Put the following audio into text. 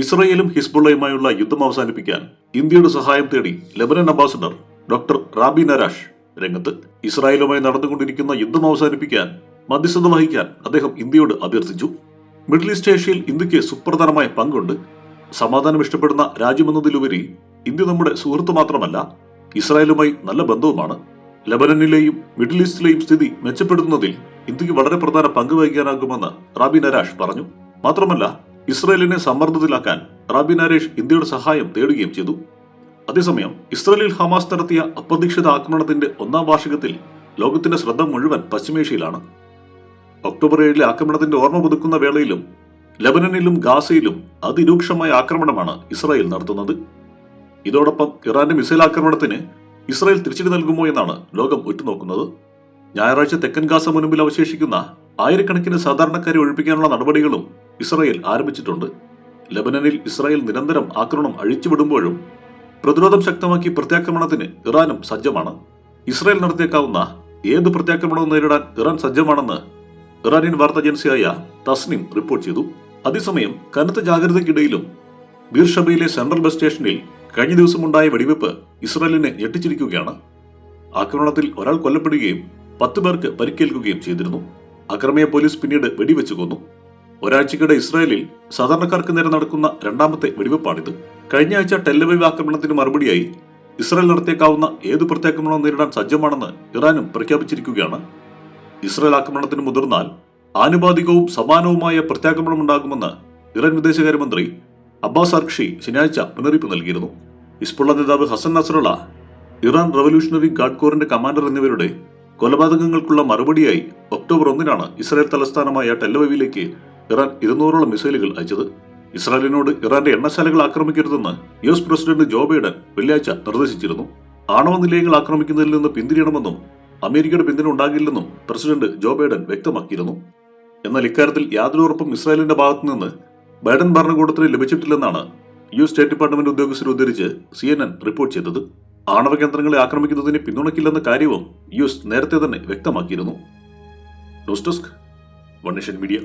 ഇസ്രയേലും ഹിസ്ബുള്ളയുമായുള്ള യുദ്ധം അവസാനിപ്പിക്കാൻ ഇന്ത്യയുടെ സഹായം തേടി Lebanon ambassador doctor Rabie Narsh രംഗത്ത് ഇസ്രായേലുമായി നടന്നുകൊണ്ടിരിക്കുന്ന യുദ്ധം അവസാനിപ്പിക്കാൻ മധ്യസ്ഥത വഹിക്കാൻ അദ്ദേഹം ഇന്ത്യയോട് അഭ്യർത്ഥിച്ചു. മിഡിൽ ഈസ്റ്റ് ഏഷ്യയിൽ ഇന്ത്യയ്ക്ക് സുപ്രധാനമായ പങ്കുണ്ട്. സമാധാനം ഇഷ്ടപ്പെടുന്ന രാജ്യമെന്നതിലുപരി ഇന്ത്യ നമ്മുടെ സുഹൃത്ത് മാത്രമല്ല ഇസ്രായേലുമായി നല്ല ബന്ധവുമാണ്. ലബനനിലെയും മിഡിൽ ഈസ്റ്റിലെയും സ്ഥിതി മെച്ചപ്പെടുത്തുന്നതിൽ ഇന്ത്യയ്ക്ക് വളരെ പ്രധാന പങ്ക് വഹിക്കാനാകുമെന്ന് റാബി നരാഷ് പറഞ്ഞു. മാത്രമല്ല ഇസ്രായേലിനെ സമ്മർദ്ദത്തിലാക്കാൻ റാബി നരേഷ് ഇന്ത്യയുടെ സഹായം തേടുകയും ചെയ്തു. അതേസമയം ഇസ്രയേലിൽ ഹമാസ് നടത്തിയ അപ്രതീക്ഷിത ആക്രമണത്തിന്റെ ഒന്നാം വാർഷികത്തിൽ ലോകത്തിന്റെ ശ്രദ്ധ മുഴുവൻ പശ്ചിമേഷ്യയിലാണ്. ഒക്ടോബർ ഏഴിലെ ആക്രമണത്തിന്റെ ഓർമ്മ പുതുക്കുന്ന വേളയിലും ലബനനിലും ഗാസയിലും അതിരൂക്ഷമായ ആക്രമണമാണ് ഇസ്രായേൽ നടത്തുന്നത്. ഇതോടൊപ്പം ഇറാന്റെ മിസൈൽ ആക്രമണത്തിന് ഇസ്രായേൽ തിരിച്ചടി നൽകുമോ എന്നാണ് ലോകം ഉറ്റുനോക്കുന്നത്. ഞായറാഴ്ച തെക്കൻ ഗാസ മുൻപിൽ അവശേഷിക്കുന്ന ആയിരക്കണക്കിന് സാധാരണക്കാരെ ഒഴിപ്പിക്കാനുള്ള നടപടികളും ഇസ്രായേൽ ആരംഭിച്ചിട്ടുണ്ട്. ലബനനിൽ ഇസ്രായേൽ നിരന്തരം ആക്രമണം അഴിച്ചുവിടുമ്പോഴും പ്രതിരോധം ശക്തമാക്കി പ്രത്യാക്രമണത്തിന് ഇറാനും സജ്ജമാണ്. ഇസ്രായേൽ നടത്തിയേക്കാവുന്ന ഏത് പ്രത്യാക്രമണവും നേരിടാൻ ഇറാൻ സജ്ജമാണെന്ന് ഇറാനിയൻ വാർത്താ ഏജൻസിയായ തസ്നിം റിപ്പോർട്ട് ചെയ്തു. അതേസമയം കനത്ത ജാഗ്രതയ്ക്കിടയിലും ബീർഷബയിലെ സെൻട്രൽ ബസ് സ്റ്റേഷനിൽ കഴിഞ്ഞ ദിവസമുണ്ടായ വെടിവെപ്പ് ഇസ്രായേലിനെ ഞെട്ടിച്ചിരിക്കുകയാണ്. ആക്രമണത്തിൽ ഒരാൾ കൊല്ലപ്പെടുകയും പത്ത് പേർക്ക് പരിക്കേൽക്കുകയും ചെയ്തിരുന്നു. അക്രമിയെ പോലീസ് പിന്നീട് വെടിവെച്ചു കൊന്നു. ഒരാഴ്ചക്കിടെ ഇസ്രായേലിൽ സാധാരണക്കാർക്ക് നേരെ നടക്കുന്ന രണ്ടാമത്തെ വെടിവെപ്പാണിത്. കഴിഞ്ഞ ആഴ്ച ടെല്ലവൈവ് ആക്രമണത്തിന് മറുപടിയായി ഇസ്രായേൽ നടത്തിയേക്കാവുന്ന ഏത് പ്രത്യാക്രമണവും നേരിടാൻ സജ്ജമാണെന്ന് ഇറാനും പ്രഖ്യാപിച്ചിരിക്കുകയാണ്. ഇസ്രായേൽ ആക്രമണത്തിന് മുതിർന്നാൽ ആനുപാതികവും സമാനവുമായ പ്രത്യാക്രമണം ഉണ്ടാകുമെന്ന് ഇറാൻ വിദേശകാര്യമന്ത്രി അബ്ബാസ് അർക്ഷി ശനിയാഴ്ച മുന്നറിയിപ്പ് നൽകിയിരുന്നു. ഇസ്പുള്ള നേതാവ് Hassan Nasrallah Iran revolutionary guard കോറിന്റെ commander എന്നിവരുടെ കൊലപാതകങ്ങൾക്കുള്ള മറുപടിയായി ഒക്ടോബർ ഒന്നിനാണ് ഇസ്രായേൽ തലസ്ഥാനമായ ടെല്ലവീവിലേക്ക് ഇറാൻ ഇരുന്നൂറോളം മിസൈലുകൾ അയച്ചത്. ഇസ്രായേലിനോട് ഇറാന്റെ എണ്ണശാലകൾ ആക്രമിക്കരുതെന്ന് U S president Joe Biden വെള്ളിയാഴ്ച നിർദ്ദേശിച്ചിരുന്നു. ആണവ നിലയങ്ങൾ ആക്രമിക്കുന്നതിൽ നിന്ന് പിന്തിരിയണമെന്നും അമേരിക്കയുടെ പിന്തുണ ഉണ്ടാകില്ലെന്നും പ്രസിഡന്റ് ജോ ബൈഡൻ വ്യക്തമാക്കിയിരുന്നു. എന്നാൽ ഇക്കാര്യത്തിൽ യാതൊരു ഉറപ്പും ഇസ്രായേലിന്റെ ഭാഗത്തു നിന്ന് ബൈഡൻ ഭരണകൂടത്തിന് ലഭിച്ചിട്ടില്ലെന്നാണ് യു എസ് സ്റ്റേറ്റ് ഡിപ്പാർട്ട്മെന്റ് ഉദ്യോഗസ്ഥരെ ഉദ്ധരിച്ച് സി റിപ്പോർട്ട് ചെയ്തത്. ആണവ കേന്ദ്രങ്ങളെ ആക്രമിക്കുന്നതിന് പിന്തുണയ്ക്കില്ലെന്ന കാര്യവും യുഎസ് നേരത്തെ തന്നെ വ്യക്തമാക്കിയിരുന്നു. News desk one media.